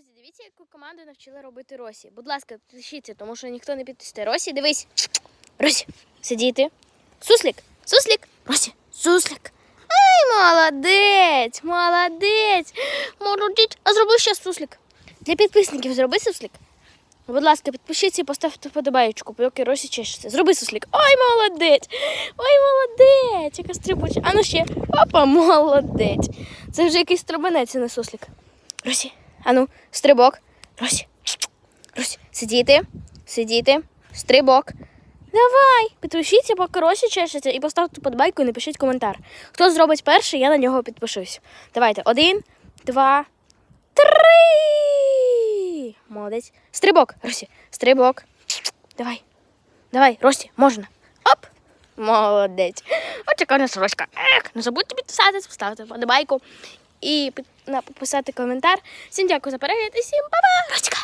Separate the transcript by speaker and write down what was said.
Speaker 1: Друзі, дивіться, яку команду навчили робити Росі. Будь ласка, підпишіться, тому що ніхто не підписує. Росі, дивись. Росі, сидіти. Суслік, суслік, Росі, суслік. Ай, молодець, молодець. Молодець. А зроби ще суслік. Для підписників зроби суслік. Будь ласка, підпишіться і поставте вподобаєчку, поки Росі чешеться. Зроби суслік. Ой, молодець! Ой, молодець! Яка стрибуча. А ну ще. Опа, молодець. Це вже якийсь стрибанець, а не суслік. Росі, а ну, стрибок. Росі. Росі, сидіти, сидіти, стрибок. Давай, підпишіться, поки Росі чешеться, і поставте подбайку і напишіть коментар. Хто зробить перший, я на нього підпишусь. Давайте, один, два, три. Молодець. Стрибок, Росі, стрибок. Давай. Давай, Росі, можна. Оп. Молодець. Ось така нас Роська. Ех, не забудьте підписатися, поставити подобайку і написати коментар. Всім дякую за перегляд і всім па-па!